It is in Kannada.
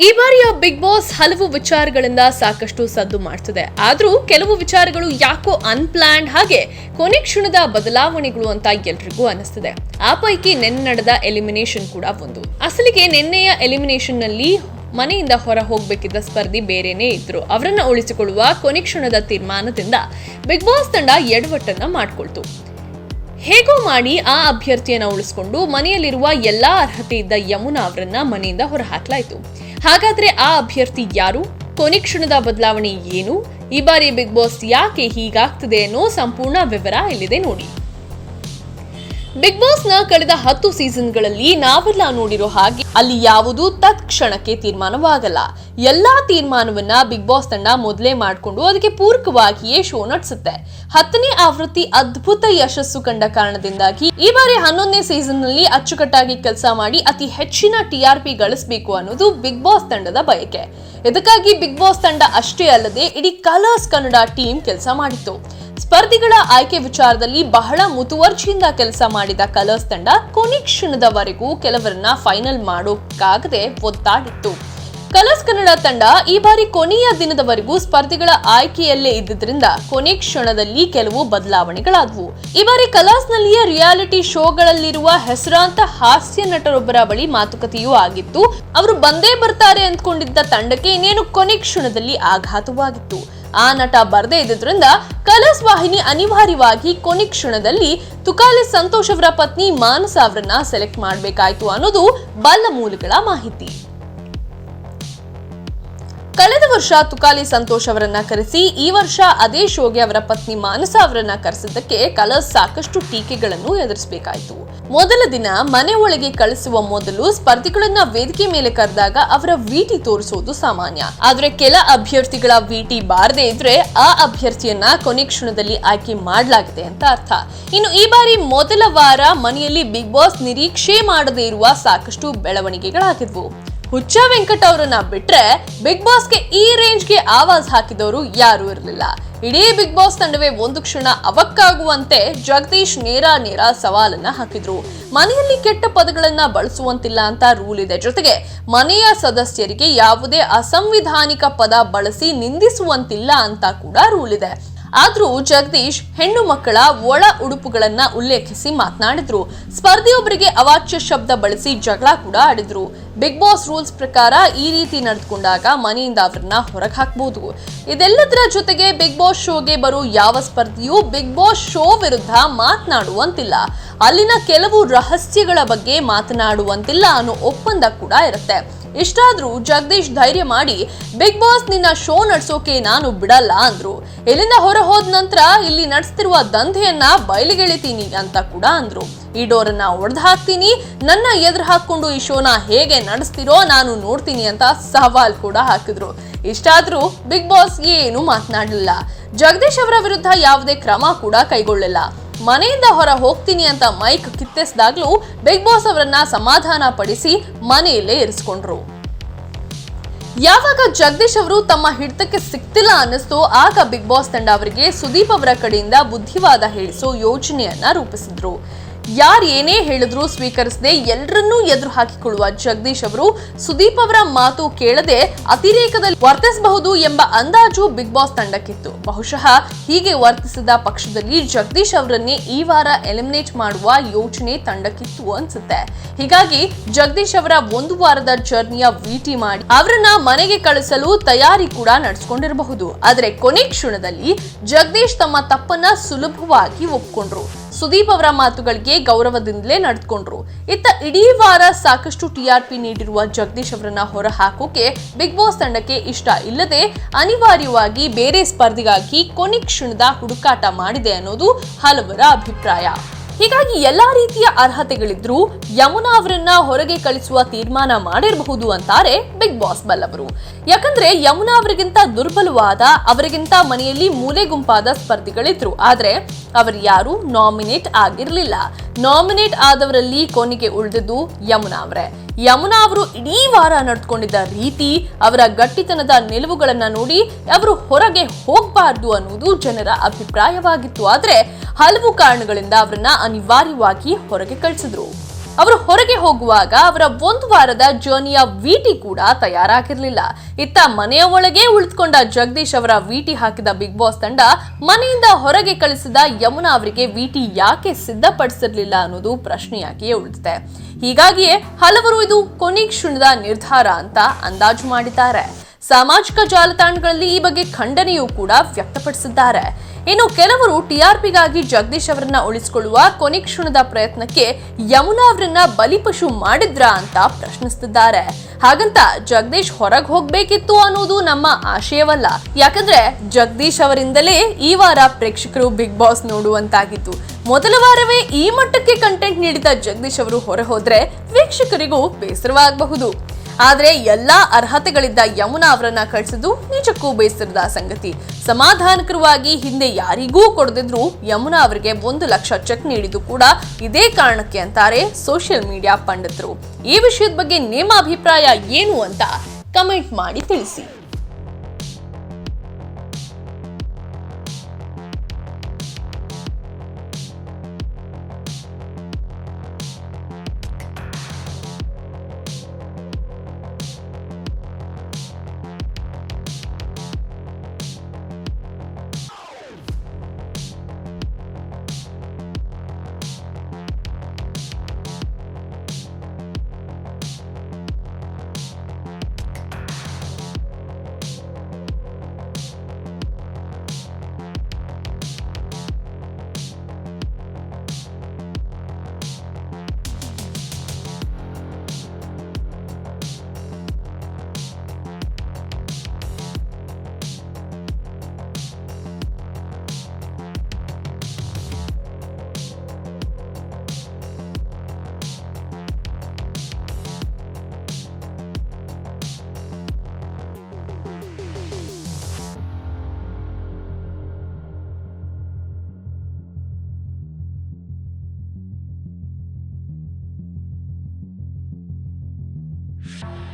ಈ ಬಾರಿಯ ಬಿಗ್ ಬಾಸ್ ಹಲವು ವಿಚಾರಗಳಿಂದ ಸಾಕಷ್ಟು ಸದ್ದು ಮಾಡ್ತಿದೆ. ಆದರೂ ಕೆಲವು ವಿಚಾರಗಳು ಯಾಕೋ ಅನ್ಪ್ಲಾನ್ಡ್ ಹಾಗೆ ಕೊನೆ ಕ್ಷಣದ ಬದಲಾವಣೆಗಳು ಅಂತ ಎಲ್ರಿಗೂ ಅನಿಸ್ತದೆ. ಆ ಪೈಕಿ ನಿನ್ನೆ ನಡೆದ ಎಲಿಮಿನೇಷನ್ ಕೂಡ ಒಂದು. ಅಸಲಿಗೆ ನಿನ್ನೆಯ ಎಲಿಮಿನೇಷನ್ನಲ್ಲಿ ಮನೆಯಿಂದ ಹೊರ ಹೋಗ್ಬೇಕಿದ್ದ ಸ್ಪರ್ಧಿ ಬೇರೆನೇ ಇದ್ರು. ಅವರನ್ನ ಉಳಿಸಿಕೊಳ್ಳುವ ಕೊನೆ ಕ್ಷಣದ ತೀರ್ಮಾನದಿಂದ ಬಿಗ್ ಬಾಸ್ ತಂಡ ಎಡವಟ್ಟನ್ನ ಮಾಡ್ಕೊಳ್ತು. ಹೇಗೋ ಮಾಡಿ ಆ ಅಭ್ಯರ್ಥಿಯನ್ನ ಉಳಿಸಿಕೊಂಡು ಮನೆಯಲ್ಲಿರುವ ಎಲ್ಲಾ ಅರ್ಹತೆ ಇದ್ದ ಯಮುನಾ ಅವರನ್ನ ಮನೆಯಿಂದ ಹೊರಹಾಕಲಾಯಿತು. ಹಾಗಾದ್ರೆ ಆ ಅಭ್ಯರ್ಥಿ ಯಾರು? ಕೊನೆ ಕ್ಷಣದ ಬದಲಾವಣೆ ಏನು? ಈ ಬಾರಿ ಬಿಗ್ ಬಾಸ್ ಯಾಕೆ ಹೀಗಾಗ್ತದೆ ಅನ್ನೋ ಸಂಪೂರ್ಣ ವಿವರ ಇಲ್ಲಿದೆ ನೋಡಿ. ಬಿಗ್ ಬಾಸ್ನ ಕಳೆದ ಹತ್ತು ಸೀಸನ್ಗಳಲ್ಲಿ ನಾವೆಲ್ಲ ನೋಡಿರೋ ಹಾಗೆ ಅಲ್ಲಿ ಯಾವುದು ತತ್ಕ್ಷಣಕ್ಕೆ ತೀರ್ಮಾನವಾಗಲ್ಲ. ಎಲ್ಲಾ ತೀರ್ಮಾನವನ್ನ ಬಿಗ್ ಬಾಸ್ ತಂಡ ಮೊದಲೇ ಮಾಡಿಕೊಂಡು ಅದಕ್ಕೆ ಪೂರಕವಾಗಿಯೇ ಶೋ ನಡೆಸುತ್ತೆ. ಹತ್ತನೇ ಆವೃತ್ತಿ ಅದ್ಭುತ ಯಶಸ್ಸು ಕಂಡ ಕಾರಣದಿಂದಾಗಿ ಈ ಬಾರಿ ಹನ್ನೊಂದನೇ ಸೀಸನ್ನಲ್ಲಿ ಅಚ್ಚುಕಟ್ಟಾಗಿ ಕೆಲಸ ಮಾಡಿ ಅತಿ ಹೆಚ್ಚಿನ ಟಿಆರ್ಪಿ ಗಳಿಸಬೇಕು ಅನ್ನೋದು ಬಿಗ್ ಬಾಸ್ ತಂಡದ ಬಯಕೆ. ಇದಕ್ಕಾಗಿ ಬಿಗ್ ಬಾಸ್ ತಂಡ ಅಷ್ಟೇ ಅಲ್ಲದೆ ಇಡೀ ಕಲರ್ಸ್ ಕನ್ನಡ ಟೀಮ್ ಕೆಲಸ ಮಾಡಿತ್ತು. ಸ್ಪರ್ಧಿಗಳ ಆಯ್ಕೆ ವಿಚಾರದಲ್ಲಿ ಬಹಳ ಮುತುವರ್ಜಿಯಿಂದ ಕೆಲಸ ಮಾಡಿದ ಕಲರ್ಸ್ ತಂಡ ಕೊನೆ ಕ್ಷಣದವರೆಗೂ ಕೆಲವರನ್ನ ಫೈನಲ್ ಮಾಡೋಕ್ಕಾಗದೆ ಒತ್ತಾಡಿತ್ತು ಕಲರ್ಸ್ ಕನ್ನಡ ತಂಡ ಈ ಬಾರಿ ಕೊನೆಯ ದಿನದವರೆಗೂ ಸ್ಪರ್ಧಿಗಳ ಆಯ್ಕೆಯಲ್ಲೇ ಇದ್ದಿದ್ದರಿಂದ ಕೊನೆ ಕ್ಷಣದಲ್ಲಿ ಕೆಲವು ಬದಲಾವಣೆಗಳಾದವು. ಈ ಬಾರಿ ಕಲರ್ಸ್ ನಲ್ಲಿಯೇ ರಿಯಾಲಿಟಿ ಶೋಗಳಲ್ಲಿರುವ ಹೆಸರಾಂತ ಹಾಸ್ಯ ನಟರೊಬ್ಬರ ಬಳಿ ಮಾತುಕತೆಯೂ ಆಗಿತ್ತು. ಅವರು ಬಂದೇ ಬರ್ತಾರೆ ಅಂದ್ಕೊಂಡಿದ್ದ ತಂಡಕ್ಕೆ ಇನ್ನೇನು ಕೊನೆ ಕ್ಷಣದಲ್ಲಿ ಆಘಾತವಾಗಿತ್ತು. ಆ ನಟ ಬರದೇ ಇದ್ದುದರಿಂದ ಕಲರ್ಸ್ ವಾಹಿನಿ ಅನಿವಾರ್ಯವಾಗಿ ಕೊನೆ ಕ್ಷಣದಲ್ಲಿ ತುಕಾಲಿ ಸಂತೋಷ್ ಅವರ ಪತ್ನಿ ಮಾನಸ ಅವರನ್ನ ಸೆಲೆಕ್ಟ್ ಮಾಡಬೇಕಾಯಿತು ಅನ್ನೋದು ಬಲ್ಲ ಮೂಲಗಳ ಮಾಹಿತಿ. ಕಳೆದ ವರ್ಷ ತುಕಾಲಿ ಸಂತೋಷ್ ಅವರನ್ನ ಕರೆಸಿ, ಈ ವರ್ಷ ಅದೇ ಶೋಗೆ ಅವರ ಪತ್ನಿ ಮಾನಸ ಅವರನ್ನ ಕರೆಸಿದ್ದಕ್ಕೆ ಕಲರ್ಸ್ ಸಾಕಷ್ಟು ಟೀಕೆಗಳನ್ನು ಎದುರಿಸಬೇಕಾಯಿತು. ಮೊದಲ ದಿನ ಮನೆ ಒಳಗೆ ಕಳಿಸುವ ಮೊದಲು ಸ್ಪರ್ಧಿಗಳನ್ನ ವೇದಿಕೆ ಮೇಲೆ ಕರೆದಾಗ ಅವರ ವಿಟಿ ತೋರಿಸೋದು ಸಾಮಾನ್ಯ. ಆದ್ರೆ ಕೆಲ ಅಭ್ಯರ್ಥಿಗಳ ವಿಟಿ ಬಾರದೇ ಇದ್ರೆ ಆ ಅಭ್ಯರ್ಥಿಯನ್ನ ಕೊನೆ ಕ್ಷಣದಲ್ಲಿ ಆಯ್ಕೆ ಮಾಡಲಾಗಿದೆ ಅಂತ ಅರ್ಥ. ಇನ್ನು ಈ ಬಾರಿ ಮೊದಲ ವಾರ ಮನೆಯಲ್ಲಿ ಬಿಗ್ ಬಾಸ್ ನಿರೀಕ್ಷೆ ಮಾಡದೇ ಇರುವ ಸಾಕಷ್ಟು ಬೆಳವಣಿಗೆಗಳಾಗಿದ್ವು. ಹುಚ್ಚ ವೆಂಕಟ್ ಅವರನ್ನ ಬಿಟ್ರೆ ಬಿಗ್ ಬಾಸ್ಗೆ ಈ ರೇಂಜ್ಗೆ ಆವಾಜ್ ಹಾಕಿದವರು ಯಾರೂ ಇರಲಿಲ್ಲ. ಇಡೀ ಬಿಗ್ ಬಾಸ್ ತಂಡವೇ ಒಂದು ಕ್ಷಣ ಅವಕ್ಕಾಗುವಂತೆ ಜಗದೀಶ್ ನೇರ ನೇರ ಸವಾಲನ್ನ ಹಾಕಿದ್ರು. ಮನೆಯಲ್ಲಿ ಕೆಟ್ಟ ಪದಗಳನ್ನ ಬಳಸುವಂತಿಲ್ಲ ಅಂತ ರೂಲ್ ಇದೆ. ಜೊತೆಗೆ ಮನೆಯ ಸದಸ್ಯರಿಗೆ ಯಾವುದೇ ಅಸಂವಿಧಾನಿಕ ಪದ ಬಳಸಿ ನಿಂದಿಸುವಂತಿಲ್ಲ ಅಂತ ಕೂಡ ರೂಲ್ ಇದೆ. ಆದ್ರೂ ಜಗದೀಶ್ ಹೆಣ್ಣು ಮಕ್ಕಳ ಒಳ ಉಡುಪುಗಳನ್ನ ಉಲ್ಲೇಖಿಸಿ ಮಾತನಾಡಿದ್ರು. ಸ್ಪರ್ಧಿಯೊಬ್ಬರಿಗೆ ಅವಾಚ್ಯ ಶಬ್ದ ಬಳಸಿ ಜಗಳ ಕೂಡ ಆಡಿದ್ರು. ಬಿಗ್ ಬಾಸ್ ರೂಲ್ಸ್ ಪ್ರಕಾರ ಈ ರೀತಿ ನಡೆದುಕೊಂಡಾಗ ಮನೆಯಿಂದ ಅವರನ್ನ ಹೊರಗೆ ಹಾಕಬಹುದು ಇದೆಲ್ಲದರ ಜೊತೆಗೆ ಬಿಗ್ ಬಾಸ್ ಶೋಗೆ ಬರೋ ಯಾವ ಸ್ಪರ್ಧಿಯೂ ಬಿಗ್ ಬಾಸ್ ಶೋ ವಿರುದ್ಧ ಮಾತನಾಡುವಂತಿಲ್ಲ. ಅಲ್ಲಿನ ಕೆಲವು ರಹಸ್ಯಗಳ ಬಗ್ಗೆ ಮಾತನಾಡುವಂತಿಲ್ಲ ಅನ್ನೋ ಒಪ್ಪಂದ ಕೂಡ ಇರುತ್ತೆ. ಇಷ್ಟಾದ್ರೂ ಜಗದೀಶ್ ಧೈರ್ಯ ಮಾಡಿ ಬಿಗ್ ಬಾಸ್ ನಿನ್ನ ಶೋ ನಡ್ಸೋಕೆ ನಾನು ಬಿಡಲ್ಲ ಅಂದ್ರು. ಇಲ್ಲಿಂದ ಹೊರ ಹೋದ ನಂತರ ಇಲ್ಲಿ ನಡೆಸ್ತಿರುವ ದಂಧೆಯನ್ನ ಬಯಲಿಗೆಳಿತೀನಿ ಅಂತ ಕೂಡ ಅಂದ್ರು. ಈ ಡೋರನ್ನ ಒಡೆದು ಹಾಕ್ತೀನಿ ನನ್ನ ಎದುರು ಹಾಕೊಂಡು ಈ ಶೋನ ಹೇಗೆ ನಡೆಸ್ತಿರೋ ನಾನು ನೋಡ್ತೀನಿ ಅಂತ ಸವಾಲ್ ಕೂಡ ಹಾಕಿದ್ರು. ಇಷ್ಟಾದ್ರೂ ಬಿಗ್ ಬಾಸ್ ಏನು ಮಾತನಾಡಲಿಲ್ಲ ಜಗದೀಶ್ ಅವರ ವಿರುದ್ಧ ಯಾವುದೇ ಕ್ರಮ ಕೂಡ ಕೈಗೊಳ್ಳಿಲ್ಲ. ಮನೆಯಿಂದ ಹೊರ ಹೋಗ್ತೀನಿ ಅಂತ ಮೈಕ್ ಕಿತ್ತೆಸ್ದಾಗ್ಲೂ ಬಿಗ್ ಬಾಸ್ ಅವರನ್ನ ಸಮಾಧಾನ ಪಡಿಸಿ ಮನೆಯಲ್ಲೇ ಇರಿಸ್ಕೊಂಡ್ರು. ಯಾವಾಗ ಜಗದೀಶ್ ಅವರು ತಮ್ಮ ಹಿಡಿತಕ್ಕೆ ಸಿಕ್ತಿಲ್ಲ ಅನ್ನಿಸ್ತು, ಆಗ ಬಿಗ್ ಬಾಸ್ ತಂಡ ಅವರಿಗೆ ಸುದೀಪ್ ಅವರ ಕಡೆಯಿಂದ ಬುದ್ಧಿವಾದ ಹೇಳಿಸೋ ಯೋಜನೆಯನ್ನ ರೂಪಿಸಿದ್ರು. ಯಾರು ಏನೇ ಹೇಳಿದ್ರು ಸ್ವೀಕರಿಸದೆ ಎಲ್ಲರನ್ನೂ ಎದುರು ಹಾಕಿಕೊಳ್ಳುವ ಜಗದೀಶ್ ಅವರು, ಸುದೀಪ್ ಅವರ ಮಾತು ಕೇಳದೆ ಅತಿರೇಕದಲ್ಲಿ ವರ್ತಿಸಬಹುದು ಎಂಬ ಅಂದಾಜು ಬಿಗ್ ಬಾಸ್ ತಂಡಕ್ಕಿತ್ತು. ಬಹುಶಃ ಹೀಗೆ ವರ್ತಿಸಿದ ಪಕ್ಷದಲ್ಲಿ ಜಗದೀಶ್ ಅವರನ್ನೇ ಈ ವಾರ ಎಲಿಮಿನೇಟ್ ಮಾಡುವ ಯೋಚನೆ ತಂಡಕ್ಕಿತ್ತು ಅನ್ಸುತ್ತೆ. ಹೀಗಾಗಿ ಜಗದೀಶ್ ಅವರ ಒಂದು ವಾರದ ಜರ್ನಿಯ ವಿಟಿ ಮಾಡಿ ಅವರನ್ನ ಮನೆಗೆ ಕಳಿಸಲು ತಯಾರಿ ಕೂಡ ನಡೆಸಿಕೊಂಡಿರಬಹುದು. ಆದರೆ ಕೊನೆ ಕ್ಷಣದಲ್ಲಿ ಜಗದೀಶ್ ತಮ್ಮ ತಪ್ಪನ್ನ ಸುಲಭವಾಗಿ ಒಪ್ಕೊಂಡ್ರು. ಸುದೀಪ್ ಅವರ ಮಾತುಗಳಿಗೆ ಗೌರವದಿಂದಲೇ ನಡೆದುಕೊಂಡ್ರು. ಇತ್ತ ಇಡೀ ವಾರ ಸಾಕಷ್ಟು ಟಿಆರ್ಪಿ ನೀಡಿರುವ ಜಗದೀಶ್ ಅವರನ್ನ ಹೊರ ಹಾಕೋಕೆ ಬಿಗ್ ಬಾಸ್ ತಂಡಕ್ಕೆ ಇಷ್ಟ ಇಲ್ಲದೆ ಅನಿವಾರ್ಯವಾಗಿ ಬೇರೆ ಸ್ಪರ್ಧಿಗಾಗಿ ಕೊನೆ ಕ್ಷಣದ ಹುಡುಕಾಟ ಮಾಡಿದೆ ಅನ್ನೋದು ಹಲವರ ಅಭಿಪ್ರಾಯ. ಹೀಗಾಗಿ ಎಲ್ಲಾ ರೀತಿಯ ಅರ್ಹತೆಗಳಿದ್ರೂ ಯಮುನಾ ಅವರನ್ನ ಹೊರಗೆ ಕಳಿಸುವ ತೀರ್ಮಾನ ಮಾಡಿರಬಹುದು ಅಂತಾರೆ ಬಿಗ್ ಬಾಸ್ ಬಲ್ಲವರು. ಯಾಕಂದ್ರೆ ಯಮುನಾ ಅವರಿಗಿಂತ ದುರ್ಬಲವಾದ, ಅವರಿಗಿಂತ ಮನೆಯಲ್ಲಿ ಮೂಲೆ ಗುಂಪಾದ ಸ್ಪರ್ಧಿಗಳಿದ್ರು. ಆದ್ರೆ, ಅವರು ಯಾರು ನಾಮಿನೇಟ್ ಆಗಿರ್ಲಿಲ್ಲ. ನಾಮಿನೇಟ್ ಆದವರಲ್ಲಿ ಕೊನೆಗೆ ಉಳಿದಿದ್ದು ಯಮುನಾ ಅವರೇ. ಯಮುನಾ ಅವರು ಇಡೀ ವಾರ ನಡೆದುಕೊಂಡಿದ್ದ ರೀತಿ ಅವರ ಗಟ್ಟಿತನದ ನಿಲುವುಗಳನ್ನ ನೋಡಿ ಅವರು ಹೊರಗೆ ಹೋಗಬಾರ್ದು ಅನ್ನುವುದು ಜನರ ಅಭಿಪ್ರಾಯವಾಗಿತ್ತು. ಆದರೆ ಹಲವು ಕಾರಣಗಳಿಂದ ಅವರನ್ನ ಅನಿವಾರ್ಯವಾಗಿ ಹೊರಗೆ ಕಳಿಸಿದ್ರು. ಅವರು ಹೊರಗೆ ಹೋಗುವಾಗ ಅವರ ಒಂದು ವಾರದ ಜರ್ನಿಯ ವಿಟಿ ಕೂಡ ತಯಾರಾಗಿರ್ಲಿಲ್ಲ. ಇತ್ತ ಮನೆಯ ಒಳಗೆ ಉಳಿದುಕೊಂಡ ಜಗದೀಶ್ ಅವರ ವಿಟಿ ಹಾಕಿದ ಬಿಗ್ ಬಾಸ್ ತಂಡ ಮನೆಯಿಂದ ಹೊರಗೆ ಕಳಿಸಿದ ಯಮುನಾ ಅವರಿಗೆ ವಿಟಿ ಯಾಕೆ ಸಿದ್ಧಪಡಿಸಿರ್ಲಿಲ್ಲ ಅನ್ನೋದು ಪ್ರಶ್ನೆಯಾಗಿಯೇ ಉಳಿದಿದೆ. ಹೀಗಾಗಿಯೇ ಹಲವರು ಇದು ಕೊನೆಕ್ಷಣದ ನಿರ್ಧಾರ ಅಂತ ಅಂದಾಜು ಮಾಡಿದ್ದಾರೆ. ಸಾಮಾಜಿಕ ಜಾಲತಾಣಗಳಲ್ಲಿ ಈ ಬಗ್ಗೆ ಖಂಡನೆಯೂ ಕೂಡ ವ್ಯಕ್ತಪಡಿಸಿದ್ದಾರೆ. ಇನ್ನು ಕೆಲವರು ಟಿಆರ್ಪಿಗಾಗಿ ಜಗದೀಶ್ ಅವರನ್ನ ಉಳಿಸಿಕೊಳ್ಳುವ ಕೊನೆ ಕ್ಷಣದ ಪ್ರಯತ್ನಕ್ಕೆ ಯಮುನಾ ಅವರನ್ನ ಬಲಿಪಶು ಮಾಡಿದ್ರಾ ಅಂತ ಪ್ರಶ್ನಿಸುತ್ತಿದ್ದಾರೆ ಹಾಗಂತ ಜಗದೀಶ್ ಹೊರಗೆ ಹೋಗ್ಬೇಕಿತ್ತು ಅನ್ನೋದು ನಮ್ಮ ಆಶಯವಲ್ಲ. ಯಾಕಂದ್ರೆ ಜಗದೀಶ್ ಅವರಿಂದಲೇ ಈ ವಾರ ಪ್ರೇಕ್ಷಕರು ಬಿಗ್ ಬಾಸ್ ನೋಡುವಂತಾಗಿತ್ತು. ಮೊದಲ ವಾರವೇ ಈ ಮಟ್ಟಕ್ಕೆ ಕಂಟೆಂಟ್ ನೀಡಿದ ಜಗದೀಶ್ ಅವರು ಹೊರ ಹೋದ್ರೆ ವೀಕ್ಷಕರಿಗೂ ಬೇಸರವಾಗಬಹುದು. ಆದ್ರೆ ಎಲ್ಲಾ ಅರ್ಹತೆಗಳಿದ್ದ ಯಮುನಾ ಅವರನ್ನ ಕಳಿಸಿದ್ದು ನಿಜಕ್ಕೂ ಬೇಸರದ ಸಂಗತಿ. ಸಮಾಧಾನಕರವಾಗಿ ಹಿಂದೆ ಯಾರಿಗೂ ಕೊಡದಿದ್ರು ಯಮುನಾ ಅವರಿಗೆ ಒಂದು ಲಕ್ಷ ಚೆಕ್ ನೀಡಿದ್ದು ಕೂಡ ಇದೇ ಕಾರಣಕ್ಕೆ ಅಂತಾರೆ ಸೋಷಿಯಲ್ ಮೀಡಿಯಾ ಪಂಡಿತರು. ಈ ವಿಷಯದ ಬಗ್ಗೆ ನಿಮ್ಮ ಅಭಿಪ್ರಾಯ ಏನು ಅಂತ ಕಮೆಂಟ್ ಮಾಡಿ ತಿಳಿಸಿ. you